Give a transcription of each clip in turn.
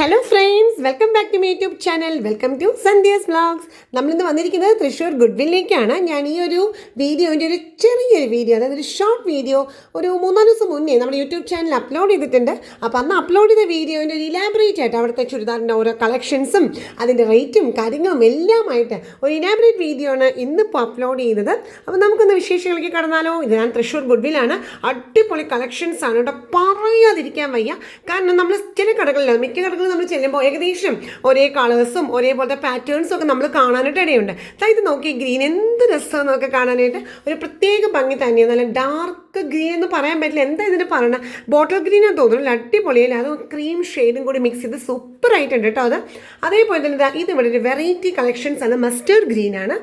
Hello friends welcome back to my YouTube channel welcome to Sandhya's vlogs നമ്മളിന്ന് വന്നിരിക്കുന്നത് തൃശ്ശൂർ ഗുഡ്വില്ലിലേക്കാണ്. ഞാൻ ഈ ഒരു വീഡിയോന്റെ ഒരു ചെറിയൊരു വീഡിയോ അതായത് ഒരു ഷോർട്ട് വീഡിയോ ഒരു മൂന്നാൽ ദിവസം മുന്നേ നമ്മുടെ യൂട്യൂബ് ചാനൽ അപ്ലോഡ് ചെയ്തിട്ടുണ്ട്. അപ്പോൾ അന്ന് അപ്ലോഡ് ചെയ്ത വീഡിയോന്റെ ഒരു ഇലാബറേറ്റ് ആയിട്ട് അവിടുത്തെ ചുരിദാറിന്റെ ഓരോ കളക്ഷൻസും അതിന്റെ റേറ്റും കാര്യങ്ങളും എല്ലാമായിട്ട് ഒരു ഇലാബറേറ്റ് വീഡിയോ ആണ് ഇന്നിപ്പോൾ അപ്ലോഡ് ചെയ്തത് അപ്പോൾ നമുക്കൊന്ന് വിശേഷങ്ങളിലേക്ക് കടന്നാലോ? ഇത് ഞാൻ തൃശ്ശൂർ ഗുഡ്വില്ലാണ്. അടിപൊളി കളക്ഷൻസാണ് കേട്ടോ പറയാതിരിക്കാൻ വയ്യ. കാരണം നമ്മൾ ചില കടകളിൽ മിക്ക കടകളിൽ നമ്മൾ ചെല്ലുമ്പോൾ ഏകദേശം ഒരേ കളേഴ്സും ഒരേപോലത്തെ പാറ്റേൺസും ഒക്കെ നമ്മൾ കാണാനായിട്ട് ഇടയുണ്ട്. അതായത് ഇത് നോക്കി ഗ്രീൻ എന്ത് രസമാണ് നമുക്ക് കാണാനായിട്ട്. ഒരു പ്രത്യേക ഭംഗി തന്നെയാണ് നല്ല ഡാർക്ക് ഗ്രീൻ എന്ന് പറയാൻ പറ്റില്ല. എന്താ ഇതിന് പറയണത് ബോട്ടിൽ ഗ്രീനാണ് തോന്നുന്നു. അടിപൊളിയല്ലേ? അത് ക്രീം ഷെയ്ഡും കൂടി മിക്സ് ചെയ്ത് സൂപ്പർ ആയിട്ടുണ്ട് കേട്ടോ അത്. അതേപോലെ തന്നെ ഇത് ഇവിടെ ഒരു വെറൈറ്റി കളക്ഷൻസ് ആണ്. മസ്റ്റേർഡ് ഗ്രീൻ ആണ്.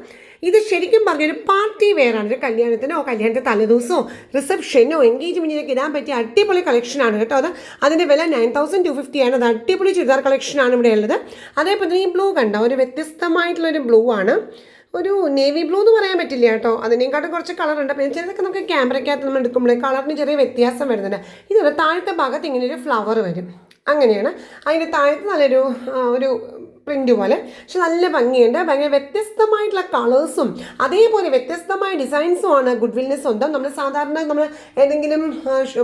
ഇത് ശരിക്കും പറഞ്ഞൊരു പാർട്ടി വെയറാണ് ഒരു കല്യാണത്തിനോ കല്യാണത്തെ തലേദിവസമോ റിസപ്ഷനോ എൻഗേജ്മെന്റിനൊക്കെ ഇടാൻ പറ്റിയ അടിപൊളി കളക്ഷനാണ് കേട്ടോ അത്. അതിന്റെ വില നയൻ തൗസൻഡ് ടു ഫിഫ്റ്റി ആണ്. അത് അടിപൊളി ചുരിദാർ കളക്ഷനാണ് ഇവിടെ ഉള്ളത്. അതേപോലെ തന്നെ ഈ ബ്ലൂ കണ്ടോ? ഒരു വ്യത്യസ്തമായിട്ടുള്ളൊരു ബ്ലൂ ആണ്. ഒരു നേവി ബ്ലൂ എന്ന് പറയാൻ പറ്റില്ല കേട്ടോ. അതിനേക്കാട്ടും കുറച്ച് കളർ ഉണ്ട്. പിന്നെ ചിലതൊക്കെ നമുക്ക് ക്യാമറയ്ക്കകത്ത് നമ്മൾ എടുക്കുമ്പോൾ കളറിന് ചെറിയ വ്യത്യാസം വരുന്നുണ്ട്. ഇതിന്റെ താഴത്തെ ഭാഗത്ത് ഇങ്ങനെ ഒരു ഫ്ലവർ വരും. അങ്ങനെയാണ്. അതിന്റെ താഴത്ത് നല്ലൊരു ഒരു പ്രിന്റ് പോലെ. പക്ഷെ നല്ല ഭംഗിയുണ്ട്. ഭയങ്കര വ്യത്യസ്തമായിട്ടുള്ള കളേഴ്സും അതേപോലെ വ്യത്യസ്തമായ ഡിസൈൻസും ആണ് ഗുഡ് വിൽനെസ് സ്വന്തം. നമ്മൾ സാധാരണ നമ്മൾ ഏതെങ്കിലും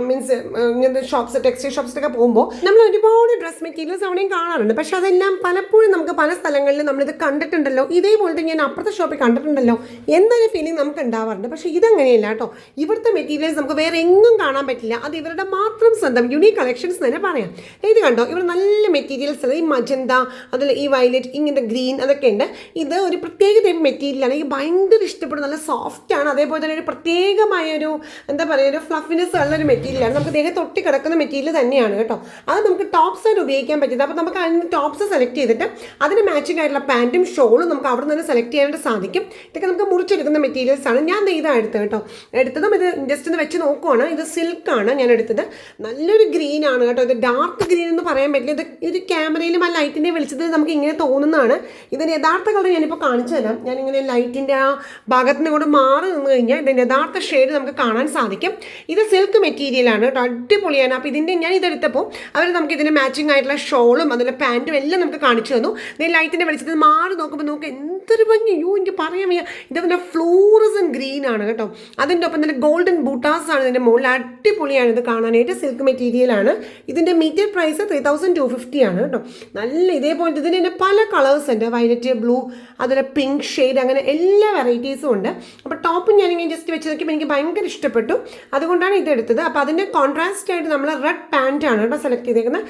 മീൻസ് ഇങ്ങനത്തെ ഷോപ്സ് ടെക്സ്റ്റൈൽ ഷോപ്സിലൊക്കെ പോകുമ്പോൾ നമ്മൾ ഒരുപാട് ഡ്രസ് മെറ്റീരിയൽസ് അവിടെയും കാണാറുണ്ട്. പക്ഷെ അതെല്ലാം പലപ്പോഴും നമുക്ക് പല സ്ഥലങ്ങളിൽ നമ്മളിത് കണ്ടിട്ടുണ്ടല്ലോ. ഇതേപോലത്തെ ഞാൻ അപ്പുറത്തെ ഷോപ്പിൽ കണ്ടിട്ടുണ്ടല്ലോ എന്നൊരു ഫീലിംഗ് നമുക്ക് ഉണ്ടാവാറുണ്ട്. പക്ഷേ ഇതങ്ങനെയല്ല കേട്ടോ. ഇവിടുത്തെ മെറ്റീരിയൽസ് നമുക്ക് വേറെ എങ്ങും കാണാൻ പറ്റില്ല. അത് ഇവരുടെ മാത്രം സ്വന്തം. യുണീക് കളക്ഷൻസ് തന്നെ പറയാം. ഇത് കണ്ടോ? ഇവിടെ നല്ല മെറ്റീരിയൽസ് ഈ മജന്ത അതിൽ ഈ വയലറ്റ് ഇങ്ങനത്തെ ഗ്രീൻ അതൊക്കെ ഉണ്ട്. ഇത് ഒരു പ്രത്യേക ടൈപ്പ് മെറ്റീരിയലാണ് എനിക്ക് ഭയങ്കര ഇഷ്ടപ്പെടും നല്ല സോഫ്റ്റ് ആണ്. അതേപോലെ തന്നെ ഒരു പ്രത്യേകമായ ഒരു എന്താ പറയുക ഒരു ഫ്ലഫിനെസ് ഉള്ള ഒരു മെറ്റീരിയലാണ് നമുക്ക് ദേഹം തൊട്ടി കിടക്കുന്ന മെറ്റീരിയൽ തന്നെയാണ് കേട്ടോ. അത് നമുക്ക് ടോപ്സ് ആയിട്ട് ഉപയോഗിക്കാൻ പറ്റും അപ്പോൾ നമുക്ക് അതിന് ടോപ്സ് സെലക്ട് ചെയ്തിട്ട് അതിന് മാച്ചിങ് ആയിട്ടുള്ള പാന്റും ഷോളും നമുക്ക് അവിടെ നിന്ന് സെലക്ട് ചെയ്യാനായിട്ട് സാധിക്കും. ഇതൊക്കെ നമുക്ക് മുറിച്ചെടുക്കുന്ന മെറ്റീരിയൽസ് ആണ്. ഞാൻ ഇതാണ് എടുത്തത് കേട്ടോ. എടുത്തതും ഇത് ജസ്റ്റ് ഒന്ന് വെച്ച് നോക്കുവാണ്. ഇത് സിൽക്കാണ് ഞാൻ എടുത്തത്. നല്ലൊരു ഗ്രീൻ ആണ് കേട്ടോ. ഇത് ഡാർക്ക് ഗ്രീൻ എന്ന് പറയാൻ പറ്റില്ല. ഇത് ഒരു ക്യാമറയിലും ആ ലൈറ്റിന്റെ വെളിച്ചത്തിൽ നമുക്ക് ഇങ്ങനെ തോന്നുന്നതാണ്. ഇതിന്റെ യഥാർത്ഥ കളർ ഞാനിപ്പോൾ കാണിച്ചു തരാം. ഞാനിങ്ങനെ ലൈറ്റിന്റെ ആ ഭാഗത്തിന് കൂടെ മാറി നിന്ന് കഴിഞ്ഞാൽ ഇതിന്റെ യഥാർത്ഥ ഷെയ്ഡ് നമുക്ക് കാണാൻ സാധിക്കും. ഇത് സിൽക്ക് മെറ്റീരിയലാണ് കേട്ടോ. അടിപൊളിയാണ് അപ്പോൾ ഇതിന്റെ ഞാൻ ഇതെടുത്തപ്പോൾ അവർ നമുക്ക് ഇതിന്റെ മാച്ചിങ് ആയിട്ടുള്ള ഷോളും അതിലെ പാന്റും എല്ലാം നമുക്ക് കാണിച്ചു തന്നു. ഇതിന് ലൈറ്റിന്റെ വെളിച്ചത്തിൽ മാറി നോക്കുമ്പോൾ നമുക്ക് എന്തൊരു ഭംഗി. അയ്യോ എനിക്ക് പറയാൻ വയ്യ. ഇതതിന്റെ ഫ്ലൂറസൻ ഗ്രീൻ ആണ് കേട്ടോ. അതിന്റെ ഒപ്പം തന്നെ ഗോൾഡൻ ബൂട്ടാസ് ആണ് ഇതിന്റെ മുകളിൽ. അടിപൊളിയാണ് ഇത് കാണാനായിട്ട് സിൽക്ക് മെറ്റീരിയലാണ് ഇതിന്റെ meter price three thousand two fifty ആണ് കേട്ടോ. നല്ല ഇതേപോലത്തെ ഇതിന് തന്നെ പല കളേഴ്സ് ഉണ്ട്. വയലറ്റ് ബ്ലൂ അതുപോലെ പിങ്ക് ഷെയ്ഡ് അങ്ങനെ എല്ലാ വെറൈറ്റീസും ഉണ്ട്. അപ്പോൾ ടോപ്പ് ഞാനിങ്ങനെ ജസ്റ്റ് വെച്ച് നോക്കിയപ്പോൾ എനിക്ക് ഭയങ്കര ഇഷ്ടപ്പെട്ടു. അതുകൊണ്ടാണ് ഇത് എടുത്തത്. അപ്പോൾ അതിന്റെ കോൺട്രാസ്റ്റ് ആയിട്ട് നമ്മൾ റെഡ് പാന്റ് ആണ് കേട്ടോ സെലക്ട് ചെയ്തിരിക്കുന്നത്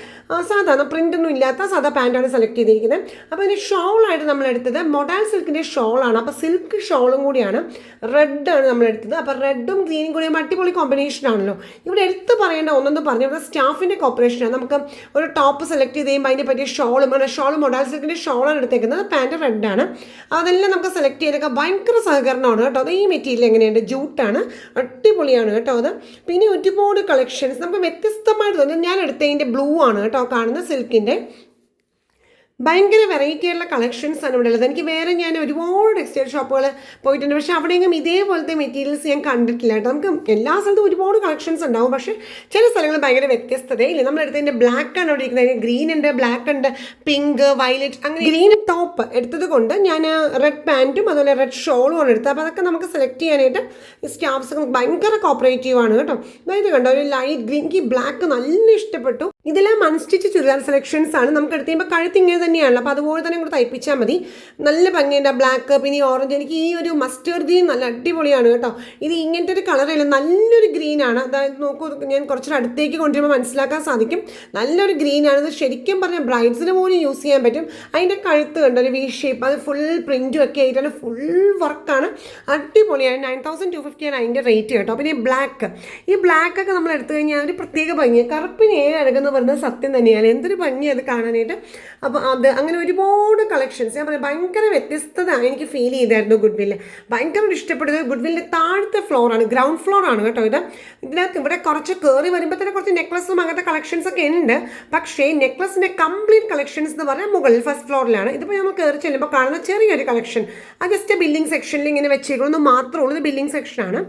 സാധാരണ പ്രിന്റ് ഒന്നും ഇല്ലാത്ത സാധാ പാന്റാണ് സെലക്ട് ചെയ്തിരിക്കുന്നത് അപ്പോൾ അതിന്റെ ഷോളായിട്ട് നമ്മൾ എടുത്തത് മൊഡാൽ സിൽക്കിന്റെ ഷോളാണ് അപ്പോൾ സിൽക്ക് ഷോളും കൂടിയാണ് റെഡ് ആണ് നമ്മൾ എടുത്തത്. അപ്പോൾ റെഡും ഗ്രീനും കൂടി അടിപൊളി കോമ്പിനേഷൻ ആണല്ലോ. ഇവിടെ എടുത്ത് പറയേണ്ട ഒന്നെന്ന് പറഞ്ഞു ഇവിടെ സ്റ്റാഫിന്റെ കോപ്പറേഷനാണ് നമുക്ക് ഒരു ടോപ്പ് സെലക്ട് ചെയ്ത് കഴിയുമ്പോൾ അതിനെ പറ്റിയ ഷോളും അങ്ങനെ ഷോൾ മൊഡാൽ സിൽക്കിന്റെ ഷോളാണ് എടുത്തേക്കുന്നത്. പാന്റ് റെഡാണ് അതെല്ലാം നമുക്ക് സെലക്ട് ചെയ്തൊക്കെ ഭയങ്കര സഹകരണമാണ് കേട്ടോ. അത് ഈ മെറ്റീരിയൽ എങ്ങനെയുണ്ട്? ജൂട്ടാണ് അടിപൊളിയാണ് കേട്ടോ അത്. പിന്നെ ഒരുപാട് കളക്ഷൻസ് നമുക്ക് വ്യത്യസ്തമായിട്ട് തോന്നുന്നു. ഞാൻ എടുത്തതിന്റെ ബ്ലൂ ആണ് കേട്ടോ കാണുന്നത് സിൽക്കിന്റെ ഭയങ്കര വെറൈറ്റി ആയിട്ടുള്ള കളക്ഷൻസ് ആണ് ഇവിടെ ഉള്ളത്. എനിക്ക് വേറെ ഞാൻ ഒരുപാട് ടെക്സ്റ്റൈൽ ഷോപ്പുകൾ പോയിട്ടുണ്ട്. പക്ഷേ അവിടെയെങ്കിലും ഇതേപോലത്തെ മെറ്റീരിയൽസ് ഞാൻ കണ്ടിട്ടില്ല കേട്ടോ. നമുക്ക് എല്ലാ സ്ഥലത്തും ഒരുപാട് കളക്ഷൻസ് ഉണ്ടാവും. പക്ഷേ ചില സ്ഥലങ്ങളിൽ ഭയങ്കര വ്യത്യസ്തതയില്ല നമ്മളെടുത്തതിന്റെ ബ്ലാക്ക് ആണ് അവിടെ ഇരിക്കുന്നത്. ഗ്രീൻ ഉണ്ട് ബ്ലാക്ക് ഉണ്ട് പിങ്ക് വയലറ്റ് അങ്ങനെ ഗ്രീൻ ടോപ്പ് എടുത്തത് കൊണ്ട് ഞാൻ റെഡ് പാന്റും അതുപോലെ റെഡ് ഷോളും ആണ് എടുത്തത്. അപ്പോൾ അതൊക്കെ നമുക്ക് സെലക്ട് ചെയ്യാനായിട്ട് സ്റ്റാഫ്സ് ഭയങ്കര കോപ്പറേറ്റീവ് ആണ് കേട്ടോ. അതായത് കണ്ടോ ഒരു ലൈറ്റ് ഗ്രീൻ ബ്ലാക്ക് നല്ല ഇഷ്ടപ്പെട്ടു. ഇതെല്ലാം അൺസ്റ്റിച്ച് ചുരിദാർ സെലക്ഷൻസ് ആണ്. നമുക്ക് എടുത്ത് കഴിയുമ്പോൾ കഴുത്ത് ഇങ്ങനെ തന്നെയാണല്ലോ. അപ്പോൾ അതുപോലെ തന്നെ കൂടെ തയ്പ്പിച്ചാൽ മതി. നല്ല ഭംഗിയുണ്ട് ബ്ലാക്ക് പിന്നെ ഓറഞ്ച് എനിക്ക് ഈ ഒരു മസ്റ്റേർഡ് ഗ്രീൻ നല്ല അടിപൊളിയാണ് കേട്ടോ. ഇത് ഇങ്ങനത്തെ ഒരു കളറല്ല നല്ലൊരു ഗ്രീനാണ് അതായത് നോക്കൂ ഞാൻ കുറച്ചൊരു അടുത്തേക്ക് കൊണ്ടുവരുമ്പോൾ മനസ്സിലാക്കാൻ സാധിക്കും. നല്ലൊരു ഗ്രീനാണ് ഇത് ശരിക്കും പറഞ്ഞാൽ ബ്രൈഡ്സിന് പോലും യൂസ് ചെയ്യാൻ പറ്റും. അതിന്റെ കഴുത്ത് കണ്ടോ? ഒരു വി ഷേപ്പ് അത് ഫുൾ പ്രിന്റും ഒക്കെ ആയിട്ടാണ്. ഫുൾ വർക്കാണ് അടിപൊളിയാണ്. നയൻ തൗസൻഡ് ടു ഫിഫ്റ്റിയാണ് അതിന്റെ റേറ്റ് കേട്ടോ. പിന്നെ ബ്ലാക്ക് ഈ ബ്ലാക്ക് ഒക്കെ നമ്മൾ എടുത്തു കഴിഞ്ഞാൽ ഒരു പ്രത്യേക ഭംഗിയാണ് കറുപ്പിന് ഏഴ് അഴകെന്ന് പറയുന്നത് സത്യം തന്നെയാണ്. എന്തൊരു ഭംഗിയത് കാണാനായിട്ട്. അപ്പോൾ അത് അങ്ങനെ ഒരുപാട് കളക്ഷൻസ് ഞാൻ പറയാം ഭയങ്കര വ്യത്യസ്തത എനിക്ക് ഫീൽ ചെയ്തായിരുന്നു ഗുഡ് വില്ല് ഭയങ്കര ഇഷ്ടപ്പെടുന്നത് ഗുഡ് വില്ല് താഴത്തെ ഫ്ലോറാണ് ഗ്രൗണ്ട് ഫ്ലോറാണ് കേട്ടോ ഇത്. ഇതിനകത്ത് ഇവിടെ കുറച്ച് കയറി വരുമ്പോൾ തന്നെ കുറച്ച് നെക്ലസും അങ്ങനത്തെ കളക്ഷൻസ് ഒക്കെ ഉണ്ട്. പക്ഷേ നെക്ലസിന്റെ കംപ്ലീറ്റ് കളക്ഷൻസ് എന്ന് പറഞ്ഞാൽ മുകളിൽ ഫസ്റ്റ് ഫ്ലോറിലാണ് ഇതിപ്പോൾ നമ്മൾ കയറി ചെല്ലുമ്പോൾ കാണുന്ന ചെറിയൊരു കളക്ഷൻ അത് ജസ്റ്റ് ബില്ലിംഗ് സെക്ഷനിൽ ഇങ്ങനെ വെച്ചേക്കണമെന്ന് മാത്രമേ ഉള്ളൂ. ഇത് ബില്ലിംഗ് സെക്ഷനാണ്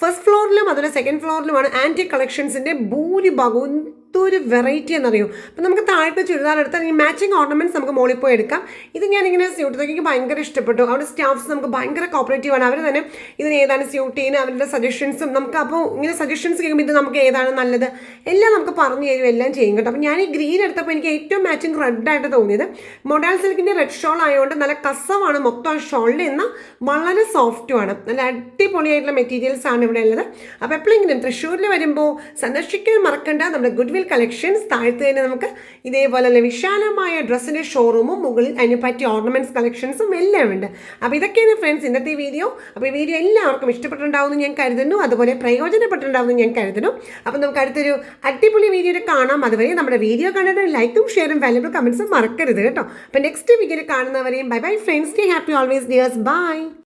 ഫസ്റ്റ് ഫ്ലോറിലും അതുപോലെ സെക്കൻഡ് ഫ്ലോറിലുമാണ് ആന്റി കളക്ഷൻസിന്റെ ഭൂരിഭാഗവും എന്തൊരു വെറൈറ്റി എന്നറിയോ അപ്പം നമുക്ക് താഴത്തെ ചുരിദാർ എടുത്താൽ ഈ മാച്ചിങ് ഓർണമെന്റ്സ് നമുക്ക് മുകളിൽ പോയി എടുക്കാം. ഇത് ഞാനിങ്ങനെ സ്യൂട്ട് എനിക്ക് ഭയങ്കര ഇഷ്ടപ്പെട്ടു. അവിടെ സ്റ്റാഫ്സ് നമുക്ക് ഭയങ്കര കോപ്പറേറ്റീവ് ആണ്. അവർ തന്നെ ഇതിന് ഏതാണ് സ്യൂട്ട് ചെയ്യുന്നത് അവരുടെ സജഷൻസും നമുക്ക് അപ്പോൾ ഇങ്ങനെ സജഷൻസ് കേൾക്കുമ്പോൾ ഇത് നമുക്ക് ഏതാണ് നല്ലത് എല്ലാം നമുക്ക് പറഞ്ഞു തരും എല്ലാം ചെയ്യും കേട്ടോ. അപ്പം ഞാൻ ഈ ഗ്രീൻ എടുത്തപ്പോൾ എനിക്ക് ഏറ്റവും മാച്ചിങ് റെഡായിട്ട് തോന്നിയത് മൊഡാൽ സിൽക്കിന്റെ റെഡ് ഷോൾ ആയതുകൊണ്ട് നല്ല കസവാണ് മൊത്തം ഷോളിൽ എന്നാൽ വളരെ സോഫ്റ്റുമാണ് നല്ല അടിപൊളിയായിട്ടുള്ള മെറ്റീരിയൽസ് ആണ് ഇവിടെ ഉള്ളത്. അപ്പോൾ എപ്പോഴെങ്കിലും തൃശ്ശൂരിൽ വരുമ്പോൾ സന്ദർശിക്കാൻ മറക്കണ്ട. നമ്മുടെ ഗുഡ് വിൽ കളക്ഷൻസ് താഴത്ത് തന്നെ നമുക്ക് ഇതേപോലെ നല്ല വിശാലമായ ഡ്രസ്സിന്റെ ഷോറൂമും മുകളിൽ അതിന് പറ്റിയ ഓർണമെന്റ്സ് കളക്ഷൻസും എല്ലാം ഉണ്ട്. അപ്പോൾ ഇതൊക്കെയാണ് ഫ്രണ്ട്സ് ഇന്നത്തെ വീഡിയോ അപ്പോൾ ഈ വീഡിയോ എല്ലാവർക്കും ഇഷ്ടപ്പെട്ടിട്ടുണ്ടാവുമെന്ന് ഞാൻ കരുതുന്നു. അതുപോലെ പ്രയോജനപ്പെട്ടിട്ടുണ്ടാവുമെന്ന് ഞാൻ കരുതുന്നു. അപ്പോൾ നമുക്ക് അടുത്തൊരു അടിപൊളി വീഡിയോ കാണാം. അതുവരെ നമ്മുടെ വീഡിയോ കണ്ടിട്ട് ലൈക്കും ഷെയറും വാല്യബിൾ കമൻസും മറക്കരുത് കേട്ടോ. അപ്പോൾ നെക്സ്റ്റ് വീഡിയോയിൽ കാണുന്നവരെയും bye bye friends day happy always dears bye